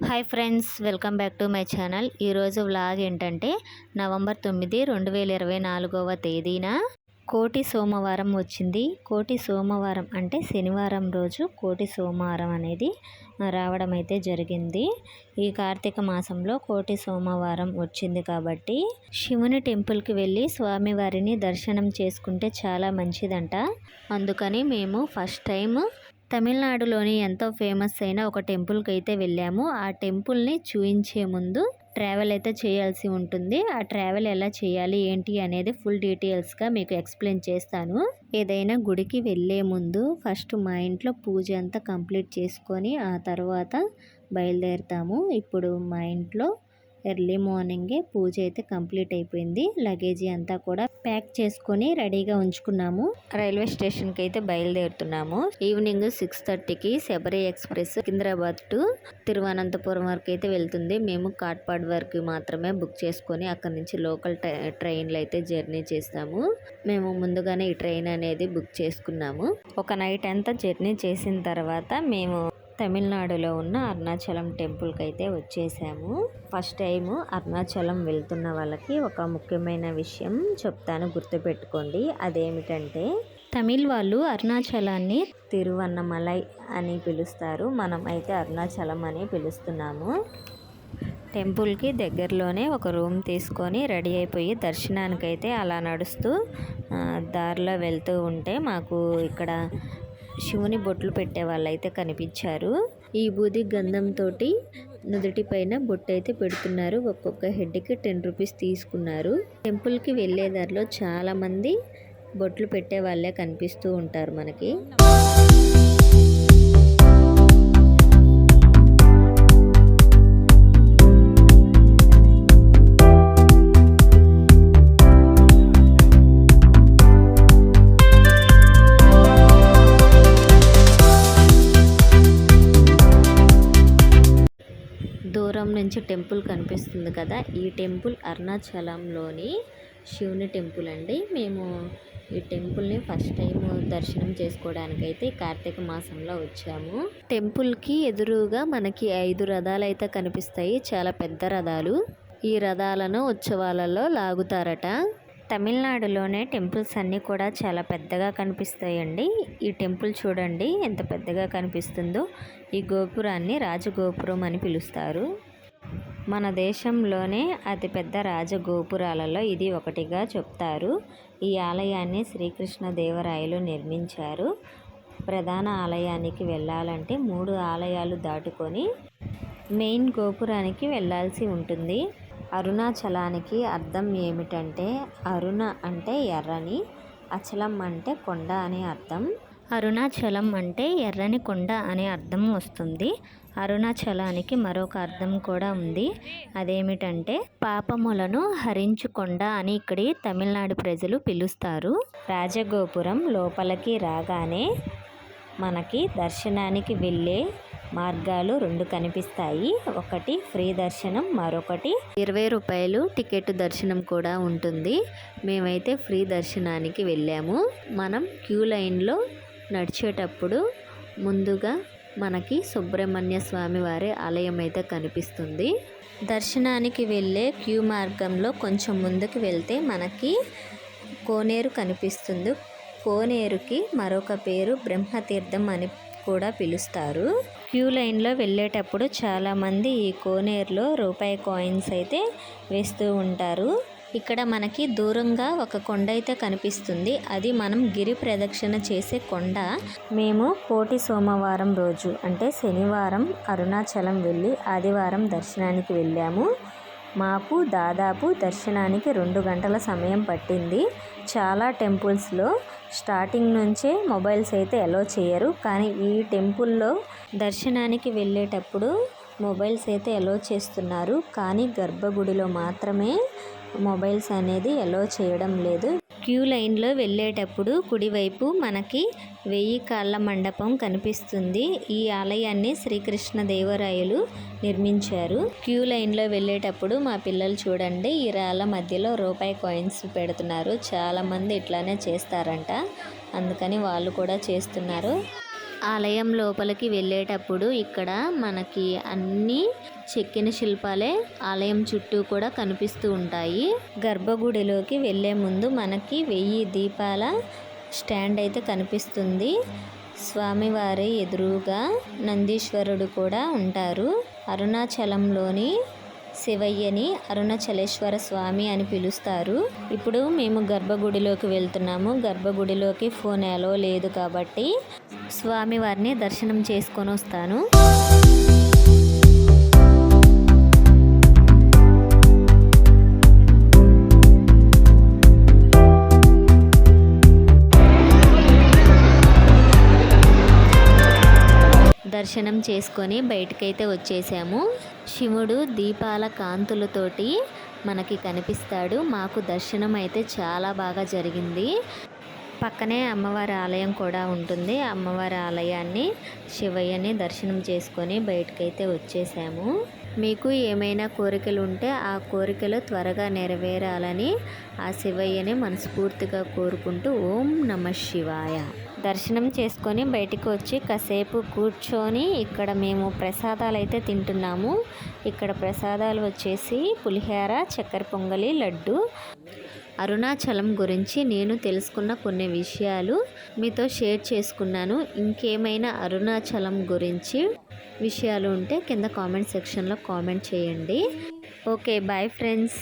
Hi friends welcome back to my channel. ఈరోజు vlog ఏంటంటే November తొమ్మిది రెండు వేల ఇరవై నాలుగవ తేదీన కోటి సోమవారం వచ్చింది. కోటి సోమవారం అంటే శనివారం రోజు కోటి సోమవారం అనేది రావడం అయితే జరిగింది. ఈ కార్తీక మాసంలో కోటి సోమవారం వచ్చింది కాబట్టి శివుని టెంపుల్కి వెళ్ళి స్వామివారిని దర్శనం చేసుకుంటే చాలా మంచిదంట. అందుకని మేము ఫస్ట్ టైం తమిళనాడులోని ఎంతో ఫేమస్ అయిన ఒక టెంపుల్కి అయితే వెళ్ళాము. ఆ టెంపుల్ని చూయించే ముందు ట్రావెల్ అయితే చేయాల్సి ఉంటుంది. ఆ ట్రావెల్ ఎలా చేయాలి ఏంటి అనేది ఫుల్ డీటెయిల్స్గా మీకు ఎక్స్ప్లెయిన్ చేస్తాను. ఏదైనా గుడికి వెళ్ళే ముందు ఫస్ట్ మా ఇంట్లో పూజ అంతా కంప్లీట్ చేసుకొని ఆ తర్వాత బయలుదేరుతాము. ఇప్పుడు మా ఇంట్లో ఎర్లీ మార్నింగే పూజ అయితే కంప్లీట్ అయిపోయింది. లగేజీ అంతా కూడా ప్యాక్ చేసుకొని రెడీగా ఉంచుకున్నాము. రైల్వే స్టేషన్కి అయితే బయలుదేరుతున్నాము. ఈవినింగ్ సిక్స్ థర్టీకి శబరి ఎక్స్ప్రెస్ సికింద్రాబాద్ టు తిరువనంతపురం వరకు అయితే వెళ్తుంది. మేము కాట్పాడ్ వరకు మాత్రమే బుక్ చేసుకొని అక్కడ నుంచి లోకల్ ట్రైన్లు అయితే జర్నీ చేస్తాము. మేము ముందుగానే ఈ ట్రైన్ అనేది బుక్ చేసుకున్నాము. ఒక నైట్ అంతా జర్నీ చేసిన తర్వాత మేము తమిళనాడులో ఉన్న అరుణాచలం టెంపుల్కి అయితే వచ్చేసాము. ఫస్ట్ టైం అరుణాచలం వెళ్తున్న వాళ్ళకి ఒక ముఖ్యమైన విషయం చెప్తాను గుర్తుపెట్టుకోండి. అదేమిటంటే తమిళ్ వాళ్ళు అరుణాచలాన్ని తిరువన్నమలై అని పిలుస్తారు. మనం అయితే అరుణాచలం అని పిలుస్తున్నాము. టెంపుల్కి దగ్గరలోనే ఒక రూమ్ తీసుకొని రెడీ అయిపోయి దర్శనానికైతే అలా నడుస్తూ దారిలో వెళ్తూ ఉంటే మాకు ఇక్కడ శివుని బొట్లు పెట్టే వాళ్ళైతే కనిపించారు. ఈ బూది గంధంతో నుదుటి పైన బొట్టు అయితే పెడుతున్నారు. ఒక్కొక్క హెడ్కి టెన్ రూపీస్ తీసుకున్నారు. టెంపుల్కి వెళ్ళే దారిలో చాలా మంది బొట్లు పెట్టే వాళ్ళే కనిపిస్తూ ఉంటారు మనకి. దూరం నుంచి టెంపుల్ కనిపిస్తుంది కదా ఈ టెంపుల్ అరుణాచలంలోని శివుని టెంపుల్ అండి. మేము ఈ టెంపుల్ని ఫస్ట్ టైం దర్శనం చేసుకోవడానికైతే కార్తీక మాసంలో వచ్చాము. టెంపుల్కి ఎదురుగా మనకి ఐదు రథాలు అయితే కనిపిస్తాయి చాలా పెద్ద రథాలు. ఈ రథాలను ఉత్సవాలలో లాగుతారట. తమిళనాడులోనే టెంపుల్స్ అన్నీ కూడా చాలా పెద్దగా కనిపిస్తాయండి. ఈ టెంపుల్ చూడండి ఎంత పెద్దగా కనిపిస్తుందో. ఈ గోపురాన్ని రాజగోపురం అని పిలుస్తారు. మన దేశంలోనే అతిపెద్ద రాజగోపురాలలో ఇది ఒకటిగా చెప్తారు. ఈ ఆలయాన్ని శ్రీకృష్ణ దేవరాయలు నిర్మించారు. ప్రధాన ఆలయానికి వెళ్ళాలంటే మూడు ఆలయాలు దాటుకొని మెయిన్ గోపురానికి వెళ్ళాల్సి ఉంటుంది. అరుణాచలానికి అర్థం ఏమిటంటే అరుణ అంటే ఎర్రని అచలం అంటే కొండ అని అర్థం. అరుణాచలం అంటే ఎర్రని కొండ అనే అర్థం వస్తుంది. అరుణాచలానికి మరొక అర్థం కూడా ఉంది. అదేమిటంటే పాపములను హరించుకొండ అని ఇక్కడి తమిళనాడు ప్రజలు పిలుస్తారు. రాజగోపురం లోపలికి రాగానే మనకి దర్శనానికి వెళ్ళే మార్గాలు రెండు కనిపిస్తాయి. ఒకటి ఫ్రీ దర్శనం మరొకటి ఇరవై రూపాయలు టికెట్ దర్శనం కూడా ఉంటుంది. మేమైతే ఫ్రీ దర్శనానికి వెళ్ళాము. మనం క్యూ లైన్లో నడిచేటప్పుడు ముందుగా మనకి సుబ్రహ్మణ్య స్వామి వారి ఆలయం అయితే కనిపిస్తుంది. దర్శనానికి వెళ్ళే క్యూ మార్గంలో కొంచెం ముందుకు వెళ్తే మనకి కోనేరు కనిపిస్తుంది. కోనేరుకి మరొక పేరు బ్రహ్మతీర్థం అని కూడా పిలుస్తారు. క్యూ లైన్లో వెళ్ళేటప్పుడు చాలామంది ఈ కోనేరులో రూపాయి కాయిన్స్ అయితే వేస్తూ ఉంటారు. ఇక్కడ మనకి దూరంగా ఒక కొండ అయితే కనిపిస్తుంది. అది మనం గిరి ప్రదక్షిణ చేసే కొండ. మేము కోటి సోమవారం రోజు అంటే శనివారం అరుణాచలం వెళ్ళి ఆదివారం దర్శనానికి వెళ్ళాము. మాకు దాదాపు దర్శనానికి రెండు గంటల సమయం పట్టింది. చాలా టెంపుల్స్లో స్టార్టింగ్ నుంచే మొబైల్స్ అయితే అలో చేయరు. కానీ ఈ టెంపుల్లో దర్శనానికి వెళ్ళేటప్పుడు మొబైల్స్ అయితే అలో చేస్తున్నారు. కానీ గర్భగుడిలో మాత్రమే మొబైల్స్ అనేది అలో చేయడం లేదు. క్యూ లైన్లో వెళ్ళేటప్పుడు కుడివైపు మనకి వెయ్యి కాళ్ళ మండపం కనిపిస్తుంది. ఈ ఆలయాన్ని శ్రీకృష్ణ దేవరాయలు నిర్మించారు. క్యూ లైన్లో వెళ్ళేటప్పుడు మా పిల్లలు చూడండి ఈ రాళ్ళ మధ్యలో రూపాయి కాయిన్స్ పెడుతున్నారు. చాలామంది ఇట్లానే చేస్తారంట. అందుకని వాళ్ళు కూడా చేస్తున్నారు. ఆలయం లోపలికి వెళ్ళేటప్పుడు ఇక్కడ మనకి అన్ని చెక్కిన శిల్పాలే ఆలయం చుట్టూ కూడా కనిపిస్తూ ఉంటాయి. గర్భగుడిలోకి వెళ్ళే ముందు మనకి వెయ్యి దీపాల స్టాండ్ అయితే కనిపిస్తుంది. స్వామివారి ఎదురుగా నందీశ్వరుడు కూడా ఉంటారు. అరుణాచలంలోని శివయ్యని అరుణాచలేశ్వర స్వామి అని పిలుస్తారు. ఇప్పుడు మేము గర్భగుడిలోకి వెళ్తున్నాము. గర్భగుడిలోకి ఫోన్ ఎలో లేదు కాబట్టి స్వామివారిని దర్శనం చేసుకొని వస్తాను. దర్శనం చేసుకొని బయటకైతే వచ్చేసాము. శివుడు దీపాల కాంతులతోటి మనకి కనిపిస్తాడు. మాకు దర్శనం అయితే చాలా బాగా జరిగింది. పక్కనే అమ్మవారి ఆలయం కూడా ఉంటుంది. అమ్మవారి ఆలయాన్ని శివయ్యని దర్శనం చేసుకొని బయటకైతే వచ్చేసాము. మీకు ఏమైనా కోరికలు ఉంటే ఆ కోరికలు త్వరగా నెరవేరాలని ఆ శివయ్యని మనస్ఫూర్తిగా కోరుకుంటూ ఓం నమ శివాయ. దర్శనం చేసుకొని బయటికి వచ్చి కాసేపు కూర్చొని ఇక్కడ మేము ప్రసాదాలు అయితే తింటున్నాము. ఇక్కడ ప్రసాదాలు వచ్చేసి పులిహోర చక్కెర పొంగలి లడ్డు. అరుణాచలం గురించి నేను తెలుసుకున్న కొన్ని విషయాలు మీతో షేర్ చేసుకున్నాను. ఇంకేమైనా అరుణాచలం గురించి విషయాలు ఉంటే కింద కామెంట్ సెక్షన్లో కామెంట్ చేయండి. Okay bye friends.